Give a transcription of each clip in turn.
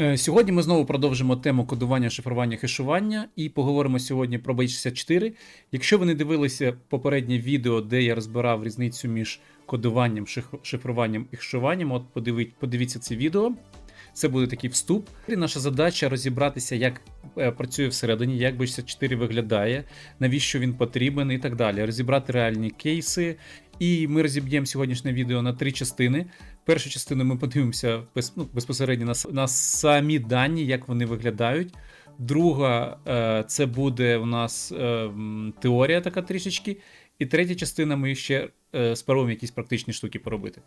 Е, Сьогодні ми знову продовжимо тему кодування, шифрування, хешування і поговоримо сьогодні про Base64. Якщо ви не дивилися попереднє відео, де я розбирав різницю між кодуванням, шифруванням і хешуванням, от подивіть, подивіться це відео. Це буде такий вступ. І наша задача розібратися, як е, працює всередині, як Base64 виглядає, навіщо він потрібен і так далі. Розібрати реальні кейси. І ми розіб'ємо сьогоднішнє відео на три частини. Першу частину ми подивимося без, ну, безпосередньо на, на самі дані, як вони виглядають. Друга е, це буде у нас е, теорія така трішечки. І третя частина ми ще е, спробуємо якісь практичні штуки поробити.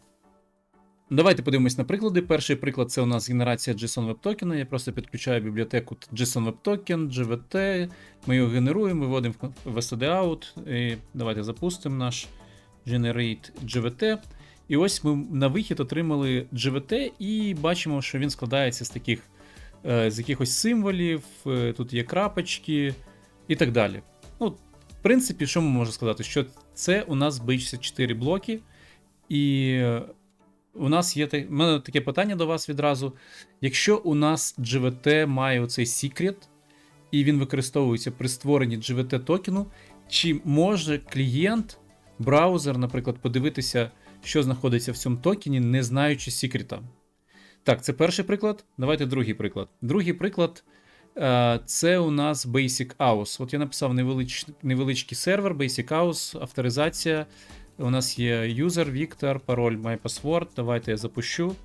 Давайте подивимось на приклади. Перший приклад це у нас генерація JSON Token. Я просто підключаю бібліотеку JSON Web Token, GVT. Ми його генеруємо, виводимо в stdout. І давайте запустимо наш Generate GVT. І ось ми на вихід отримали GVT і бачимо, що він складається з таких е, з якихось символів, е, тут є крапочки і так далі. Ну, в принципі, що ми можемо сказати? Що це у нас B64 блоки, і е, у нас є у мене таке питання до вас відразу. Якщо у нас GVT має оцей секрет, і він використовується при створенні GVT токену, чи може клієнт, браузер, наприклад, подивитися, що знаходиться в цьому токені, не знаючи секрета? Так, це перший приклад. Давайте другий приклад. Другий приклад е, це у нас Basic House. От я написав невелич, невеличкий сервер, Basic House, авторизація. У нас є user, Victor, пароль, MyPassword. Давайте я запущу.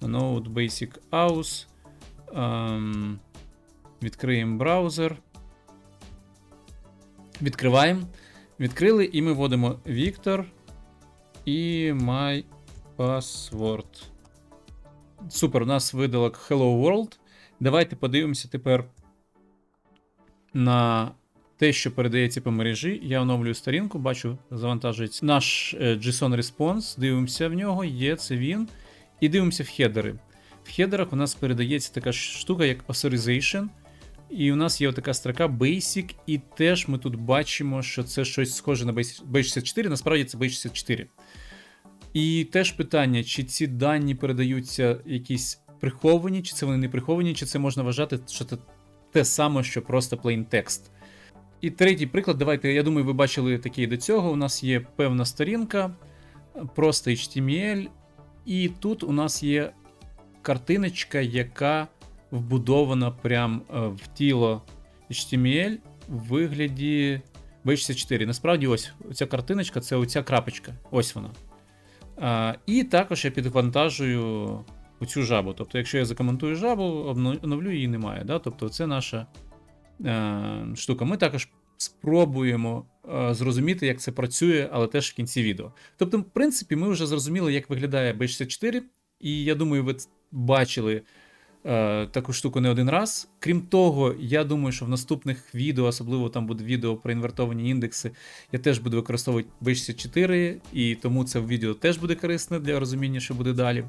Node Basic House. Ем, відкриємо браузер. Відкриваємо. Відкрили і ми вводимо Victor і MyPassword. Супер, у нас видалок Hello World. Давайте подивимося тепер на те, що передається по мережі. Я оновлюю сторінку, бачу, завантажується наш е, JSON Response. Дивимося в нього, є це він. І дивимося в хедери. В хедерах у нас передається така штука, як Authorization. І у нас є така строка Basic, і теж ми тут бачимо, що це щось схоже на B64, насправді це B64. І теж питання, чи ці дані передаються якісь приховані, чи це вони не приховані, чи це можна вважати, що це те саме, що просто plain text. І третій приклад, давайте, я думаю, ви бачили такий до цього. У нас є певна сторінка, просто HTML, і тут у нас є картиночка, яка вбудована прямо е, в тіло HTML в вигляді B64. Насправді, ось ця картиночка це оця крапочка. Ось вона. І також я підвантажую оцю жабу. Тобто, якщо я закоментую жабу, обно- оновлю її немає. Да? Тобто, це наша е, штука. Ми також спробуємо е, зрозуміти, як це працює, але теж в кінці відео. Тобто, в принципі, ми вже зрозуміли, як виглядає B64, і я думаю, ви бачили е, таку штуку не один раз. Крім того, я думаю, що в наступних відео, особливо там буде відео про інвертовані індекси, я теж буду використовувати B64, і тому це відео теж буде корисне для розуміння, що буде далі.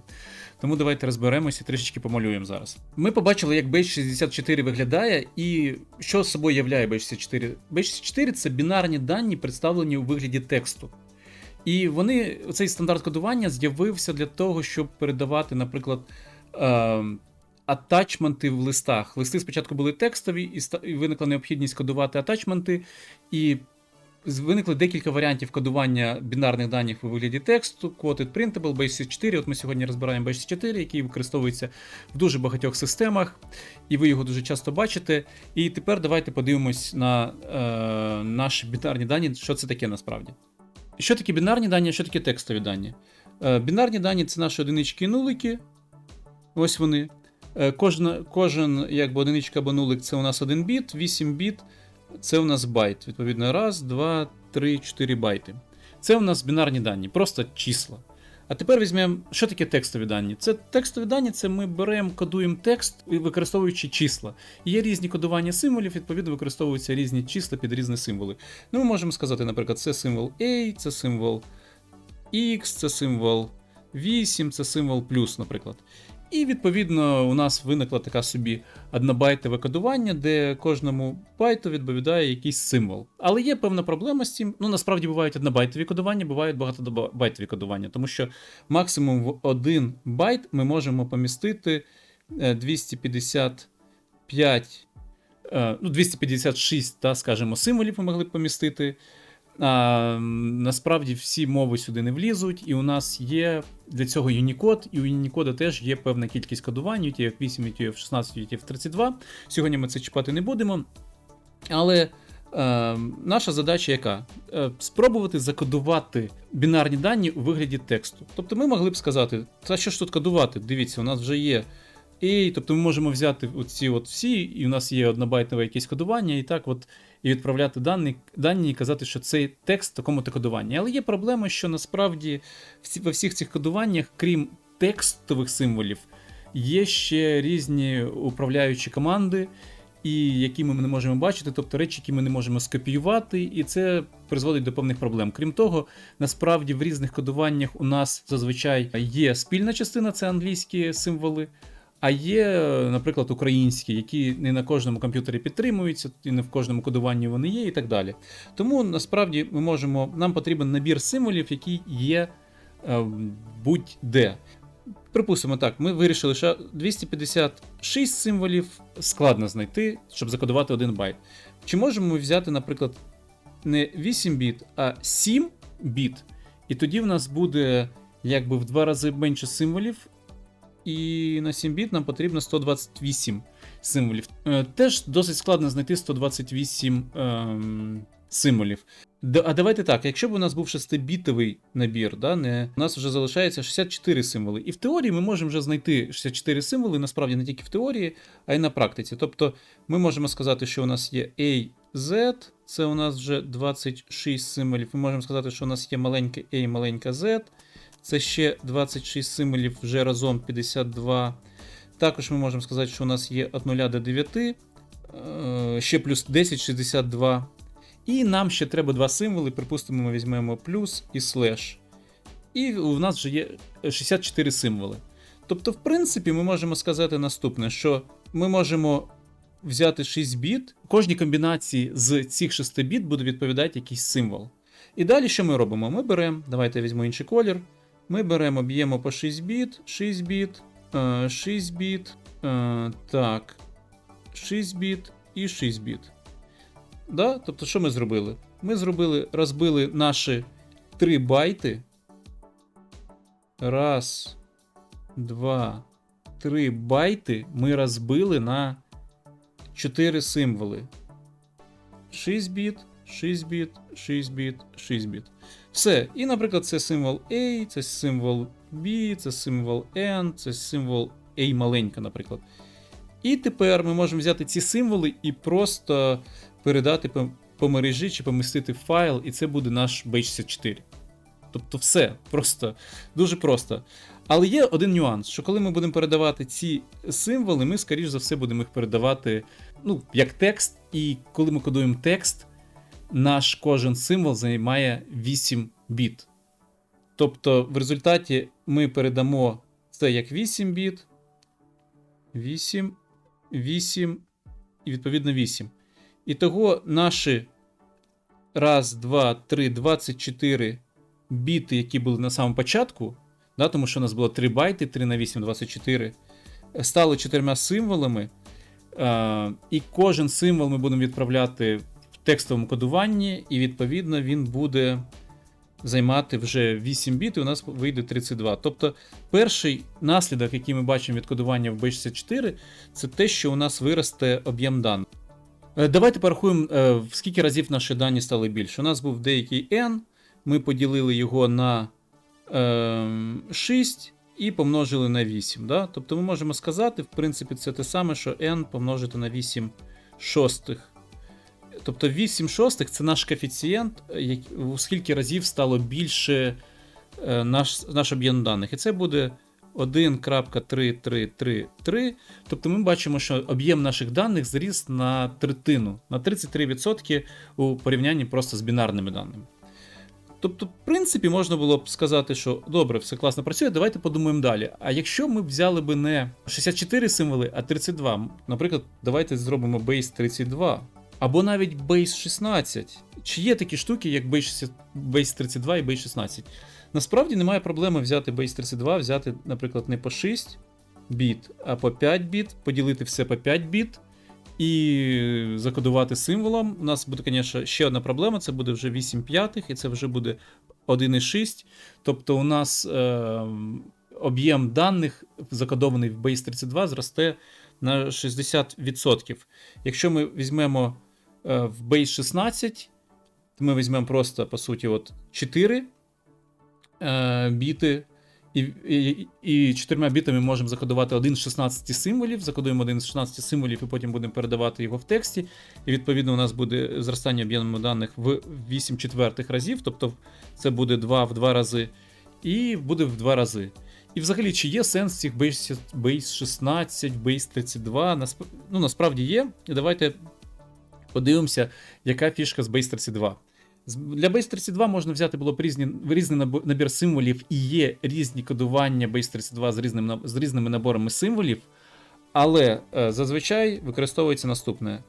Тому давайте розберемося і трішечки помалюємо зараз. Ми побачили, як Base64 виглядає і що собою являє Base64. Base64 це бінарні дані, представлені у вигляді тексту. І вони, цей стандарт кодування з'явився для того, щоб передавати, наприклад, е, атачменти в листах. Листи спочатку були текстові, і виникла необхідність кодувати атачменти, і виникли декілька варіантів кодування бінарних даних у вигляді тексту, quoted printable, Base4. От ми сьогодні розбираємо Base4, який використовується в дуже багатьох системах, і ви його дуже часто бачите. І тепер давайте подивимось на е, наші бінарні дані, що це таке насправді. Що таке бінарні дані, що таке текстові дані? Е, бінарні дані це наші одинички і нулики. Ось вони. Е, Кожна, кожен якби одиничка або нулик це у нас 1 біт, 8 біт це у нас байт. Відповідно, раз, два, три, 4 байти. Це у нас бінарні дані, просто числа. А тепер візьмемо, що таке текстові дані? Це текстові дані, це ми беремо, кодуємо текст, використовуючи числа. Є різні кодування символів, відповідно, використовуються різні числа під різні символи. Ну, ми можемо сказати, наприклад, це символ A, це символ X, це символ 8, це символ плюс, наприклад. І відповідно у нас виникла така собі однобайтове кодування, де кожному байту відповідає якийсь символ. Але є певна проблема з цим. Ну насправді бувають однобайтові кодування, бувають багатобайтові кодування, тому що максимум в один байт ми можемо помістити е, 255, е, ну, 256, та, скажімо, символів ми могли б помістити. А, насправді всі мови сюди не влізуть, і у нас є для цього Unicode, і у Unicode теж є певна кількість кодувань, UTF-8, UTF-16, UTF-32. Сьогодні ми це чіпати не будемо. Але е, наша задача яка? Е, спробувати закодувати бінарні дані у вигляді тексту. Тобто ми могли б сказати, та що ж тут кодувати? Дивіться, у нас вже є A, тобто ми можемо взяти оці от всі, і у нас є однобайтове якесь кодування, і так от і відправляти дані, дані і казати, що цей текст в такому-то кодуванні. Але є проблема, що насправді во всіх цих кодуваннях, крім текстових символів, є ще різні управляючі команди, і які ми не можемо бачити, тобто речі, які ми не можемо скопіювати, і це призводить до певних проблем. Крім того, насправді в різних кодуваннях у нас зазвичай є спільна частина, це англійські символи. А є, наприклад, українські, які не на кожному комп'ютері підтримуються, і не в кожному кодуванні вони є, і так далі. Тому насправді ми можемо, нам потрібен набір символів, який є е, будь-де. Припустимо так, ми вирішили, що 256 символів складно знайти, щоб закодувати один байт. Чи можемо ми взяти, наприклад, не 8 біт, а 7 біт, і тоді в нас буде якби в два рази менше символів, і на 7 біт нам потрібно 128 символів. Е, Теж досить складно знайти 128 ем, символів. А давайте так, якщо б у нас був 6-бітовий набір, да, не, у нас вже залишається 64 символи. І в теорії ми можемо вже знайти 64 символи, насправді не тільки в теорії, а й на практиці. Тобто ми можемо сказати, що у нас є A, Z, це у нас вже 26 символів. Ми можемо сказати, що у нас є маленьке A, маленька Z. Це ще 26 символів вже разом 52. Також ми можемо сказати, що у нас є від 0 до 9, е, ще плюс 10, 62. І нам ще треба два символи. Припустимо, ми візьмемо плюс і слеш. І у нас вже є 64 символи. Тобто, в принципі, ми можемо сказати наступне: що ми можемо взяти 6 біт, кожній комбінації з цих 6 біт буде відповідати якийсь символ. І далі що ми робимо? Ми беремо, давайте я візьму інший колір. Ми беремо, б'ємо по 6 біт, 6 біт, е, 6 біт, е, так, 6 біт і 6 біт. Да? Тобто, що ми зробили? Ми зробили, розбили наші 3 байти. Раз, два, три байти ми розбили на 4 символи. 6 біт, 6 біт, 6 біт, 6 біт. Все. І, наприклад, це символ A, це символ B, це символ N, це символ A маленька, наприклад. І тепер ми можемо взяти ці символи і просто передати по, по мережі чи помістити в файл, і це буде наш B64. Тобто все, просто дуже просто. Але є один нюанс, що коли ми будемо передавати ці символи, ми, скоріш за все, будемо їх передавати ну, як текст, і коли ми кодуємо текст, наш кожен символ займає 8 біт. Тобто, в результаті ми передамо це як 8 біт, 8, 8 і відповідно 8. І того наші раз, два, три, 24 біти, які були на самому початку, да, тому що у нас було 3 байти, 3 на 8, 24, стали чотирма символами. І кожен символ ми будемо відправляти текстовому кодуванні, і відповідно він буде займати вже 8 біт, і у нас вийде 32. Тобто, перший наслідок, який ми бачимо від кодування в B64, це те, що у нас виросте об'єм даних. Е, Давайте порахуємо, е, в скільки разів наші дані стали більше. У нас був деякий n, ми поділили його на е, 6 і помножили на 8. Да? Тобто ми можемо сказати, в принципі, це те саме, що n помножити на 8 шостих. Тобто 8 шостих це наш коефіцієнт, е, у скільки разів стало більше е, наш, наш об'єм даних. І це буде 1.3333. Тобто ми бачимо, що об'єм наших даних зріс на третину, на 33% у порівнянні просто з бінарними даними. Тобто, в принципі, можна було б сказати, що добре, все класно працює, давайте подумаємо далі. А якщо ми взяли би не 64 символи, а 32, наприклад, давайте зробимо base 32, або навіть base 16. Чи є такі штуки, як base 32 і base 16? Насправді немає проблеми взяти base 32, взяти, наприклад, не по 6, біт, а по 5 біт, поділити все по 5 біт і закодувати символом. У нас буде, звісно, ще одна проблема: це буде вже 8 п'ятих, і це вже буде 1,6. Тобто, у нас е, об'єм даних, закодований в Base 32, зросте на 60%. Якщо ми візьмемо в Base 16, то ми візьмемо просто, по суті, от 4 е, біти. І, і, і 4 бітами можемо закодувати один з 16 символів, закодуємо один з 16 символів і потім будемо передавати його в тексті. І відповідно у нас буде зростання об'єму даних в 8 четвертих разів, тобто це буде 2 в 2 рази, і буде в 2 рази. І взагалі, чи є сенс цих Base, Base 16, Base 32? Насп... Ну, насправді є. І давайте подивимося, яка фішка з 32. З- Для Base 32 можна взяти було б різні, різний набір символів, і є різні кодування Base 32 з, різним, наб- з різними наборами символів, але е, зазвичай використовується наступне: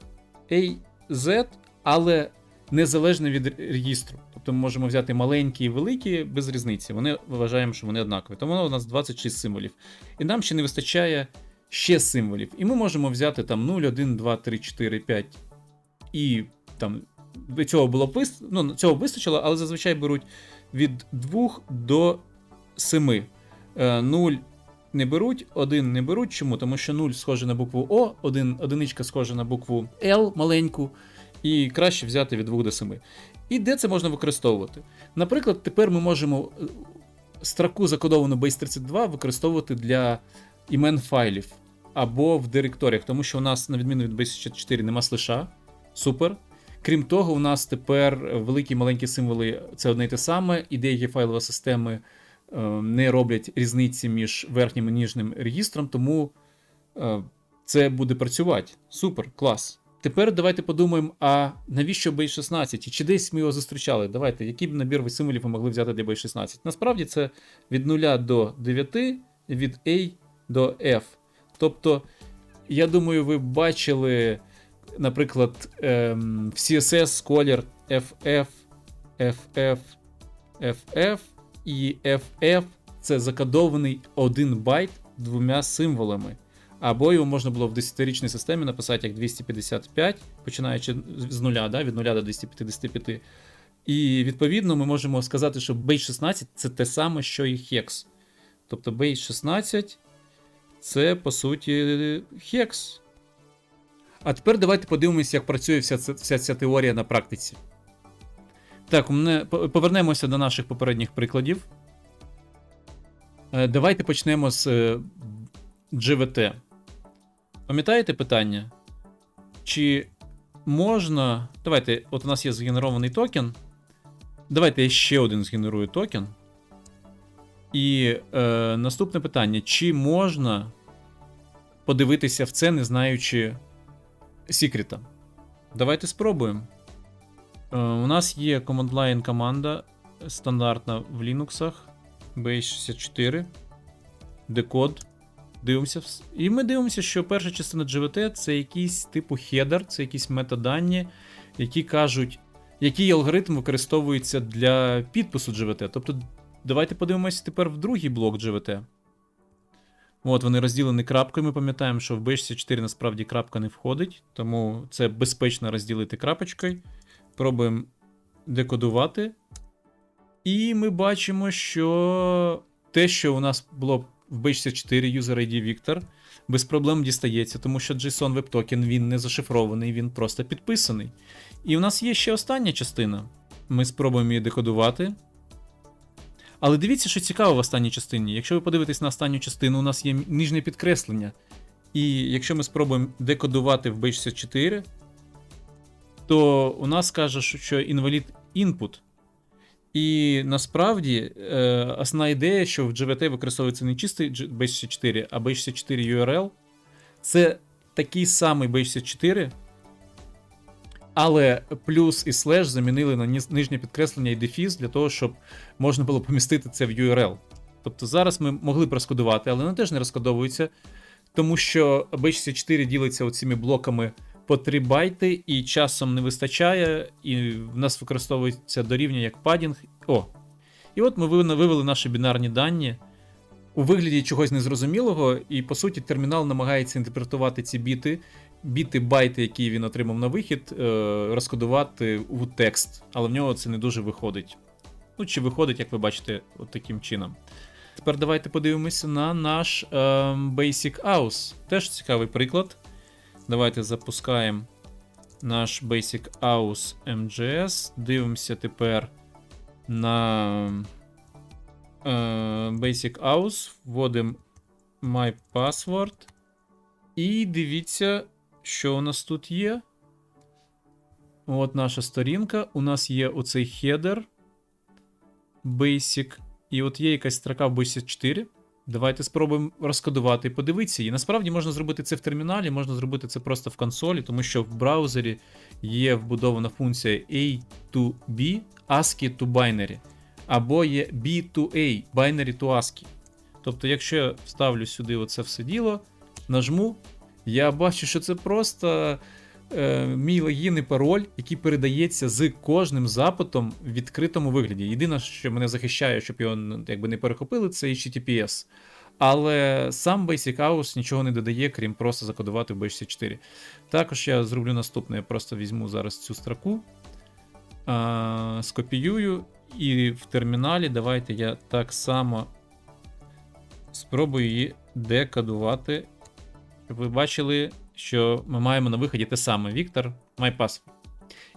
AZ, але незалежно від р- регістру. Тобто ми можемо взяти маленькі і великі без різниці. Вони вважаємо, що вони однакові. Тому у нас 26 символів. І нам ще не вистачає ще символів. І ми можемо взяти там 0, 1, 2, 3, 4, 5 і там цього було вис... ну, цього вистачило, але зазвичай беруть від 2 до 7. 0 не беруть, 1 не беруть. Чому? Тому що 0 схоже на букву О, 1, одиничка схожа на букву L маленьку, і краще взяти від 2 до 7. І де це можна використовувати? Наприклад, тепер ми можемо е, строку закодовану Base32 використовувати для імен файлів або в директоріях, тому що у нас, на відміну від Base64, нема слиша. Супер. Крім того, у нас тепер великі і маленькі символи це одне й те саме, і деякі файлові системи е, не роблять різниці між верхнім і ніжним регістром, тому е, це буде працювати. Супер, клас. Тепер давайте подумаємо, а навіщо Base 16? І чи десь ми його зустрічали? Давайте, який б набір ви символів ви могли взяти для Base 16? Насправді це від 0 до 9, від A до F. Тобто, я думаю, ви бачили, наприклад, ем, CSS колір FF, FF, FF і FF це закодований 1 байт двома символами. Або його можна було в 10-річній системі написати як 255, починаючи з нуля, да, від 0 до 255. І відповідно ми можемо сказати, що Base 16 це те саме, що і Hex. Тобто Base 16 це по суті Hex. А тепер давайте подивимося, як працює вся, ця- вся ця теорія на практиці. Так, мене, повернемося до наших попередніх прикладів. Е, Давайте почнемо з е, GVT. Пам'ятаєте питання? Чи можна. Давайте, от у нас є згенерований токен. Давайте я ще один згенерую токен. І е, наступне питання: чи можна подивитися в це, не знаючи секрета? Давайте спробуємо. Е, у нас є command line команда стандартна в Linux, base64, декод. Дивимося. І ми дивимося, що перша частина GVT це якийсь типу хедер, це якісь метадані, які кажуть, який алгоритм використовується для підпису GVT. Тобто, давайте подивимося тепер в другий блок GVT. От вони розділені крапкою. Ми пам'ятаємо, що в B64 насправді крапка не входить, тому це безпечно розділити крапочкою. Пробуємо декодувати. І ми бачимо, що те, що у нас було в B64 User ID Victor, без проблем дістається, тому що JSON Web Token він не зашифрований, він просто підписаний. І у нас є ще остання частина. Ми спробуємо її декодувати. Але дивіться, що цікаво в останній частині. Якщо ви подивитесь на останню частину, у нас є нижнє підкреслення. І якщо ми спробуємо декодувати в B64, то у нас каже, що- інвалід input. І насправді е, основна ідея, що в GVT використовується не чистий B64, а B64 URL. Це такий самий B64, але плюс і слеш замінили на нижнє підкреслення і дефіс для того, щоб можна було помістити це в URL. Тобто зараз ми могли б розкодувати, але вони теж не розкодовуються, тому що B64 ділиться оціми блоками по 3 байти, і часом не вистачає, і в нас використовується дорівнює як падінг. О. І от ми вивели вивели наші бінарні дані. у вигляді чогось незрозумілого, і по суті термінал намагається інтерпретувати ці біти, біти, байти, які він отримав на вихід, е, розкодувати у текст, але в нього це не дуже виходить. Ну, чи виходить, як ви бачите, от таким чином. Тепер давайте подивимося на наш е, Basic Aus. Теж цікавий приклад. Давайте запускаємо наш Basic Aus MGS. Дивимося тепер на е, Basic Aus, вводимо My Password. І дивіться, що у нас тут є. От наша сторінка. У нас є оцей хедер. Basic. І от є якась строка Basic 4. Давайте спробуємо розкодувати і подивитися. І насправді можна зробити це в терміналі, можна зробити це просто в консолі, тому що в браузері є вбудована функція A to B, ASCII to binary, або є B to A, binary to ASCII. Тобто, якщо я вставлю сюди оце все діло, нажму, я бачу, що це просто е, мій логін пароль, який передається з кожним запитом в відкритому вигляді. Єдине, що мене захищає, щоб його ну, якби не перехопили, це HTTPS. Але сам Basic House нічого не додає, крім просто закодувати в B64. Також я зроблю наступне: я просто візьму зараз цю строку, а, скопіюю, і в терміналі давайте я так само спробую її декодувати. Ви бачили, що ми маємо на виході те саме: Віктор MyPassword.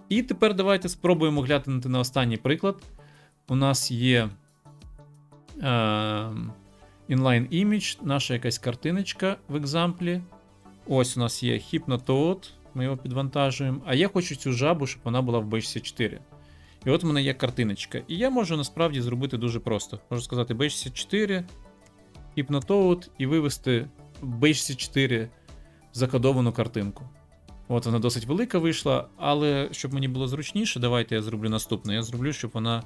І тепер давайте спробуємо глянути на останній приклад. У нас є е, inline image, наша якась картиночка в екзамплі. Ось у нас є Hypnotoad, ми його підвантажуємо. А я хочу цю жабу, щоб вона була в B64. І от у мене є картиночка. І я можу насправді зробити дуже просто. Можу сказати B64, Hypnotoad і вивести в B64 закодовану картинку. От вона досить велика вийшла, але щоб мені було зручніше, давайте я зроблю наступне. Я зроблю, щоб вона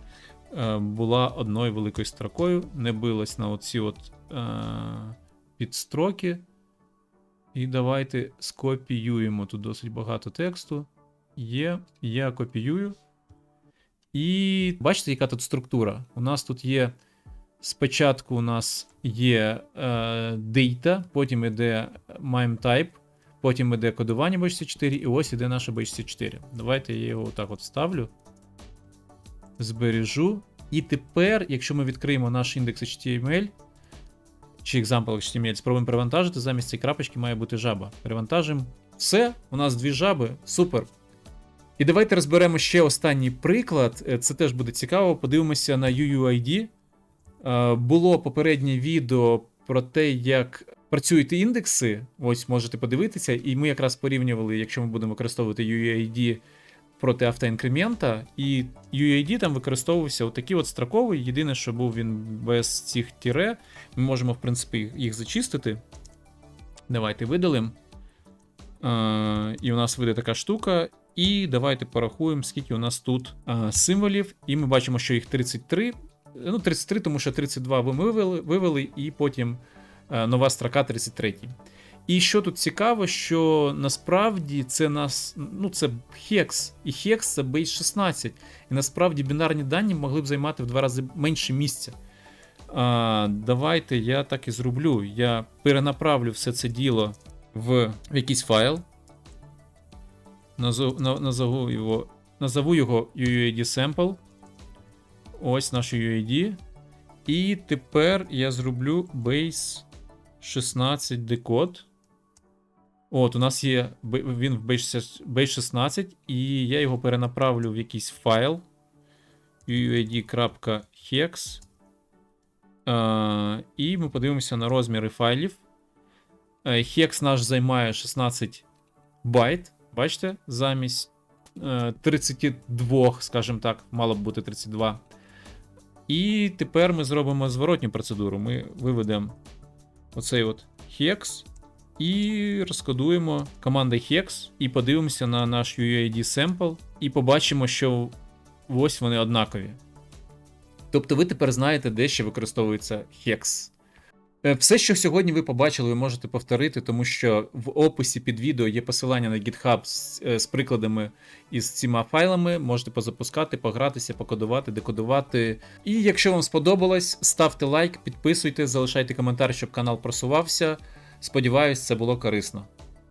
е, була одною великою строкою, не билась на оці от е, підстроки. І давайте скопіюємо. Тут досить багато тексту. Є, я копіюю. І бачите, яка тут структура? У нас тут є. Спочатку у нас є е, data, потім іде mime type, потім іде кодування B64, і ось іде наша B64. Давайте я його так от вставлю. Збережу. І тепер, якщо ми відкриємо наш індекс HTML чи example HTML, спробуємо перевантажити, замість цієї крапочки має бути жаба. Перевантажимо. Все, у нас дві жаби. Супер. І давайте розберемо ще останній приклад. Е, Це теж буде цікаво. Подивимося на UUID. Е, Було попереднє відео про те, як працюють індекси. Ось можете подивитися, і ми якраз порівнювали, якщо ми будемо використовувати UUID проти автоінкремента, і UUID там використовувався отакий от строковий. Єдине, що був він без цих тіре. Ми можемо, в принципі, їх зачистити. Давайте видалимо. Е, І у нас вийде така штука. І давайте порахуємо, скільки у нас тут е, символів. І ми бачимо, що їх 33. Ну, 33, тому що 32 ви вивели, вивели і потім е, нова строка 33. І що тут цікаво, що насправді це нас, ну це Hex, і Hex це Base 16. І насправді бінарні дані могли б займати в два рази менше місця. А, Давайте я так і зроблю. Я перенаправлю все це діло в, якийсь файл. Назову, на- назову його, назову його UUID sample. Ось наш UUID. І тепер я зроблю base 16 декод. От, у нас є він в base base 16, і я його перенаправлю в якийсь файл. UUID.hex. Е, і ми подивимося на розміри файлів. Е, Hex наш займає 16 байт. Бачите, замість е, 32, скажімо так, мало б бути 32. І тепер ми зробимо зворотню процедуру. Ми виведемо оцей от hex і розкодуємо команди hex, і подивимося на наш UUID sample, і побачимо, що ось вони однакові. Тобто ви тепер знаєте, де ще використовується hex. Е, Все, що сьогодні ви побачили, ви можете повторити, тому що в описі під відео є посилання на GitHub з, е, з прикладами із цими файлами. Можете позапускати, погратися, покодувати, декодувати. І якщо вам сподобалось, ставте лайк, підписуйтесь, залишайте коментар, щоб канал просувався. Сподіваюсь, це було корисно.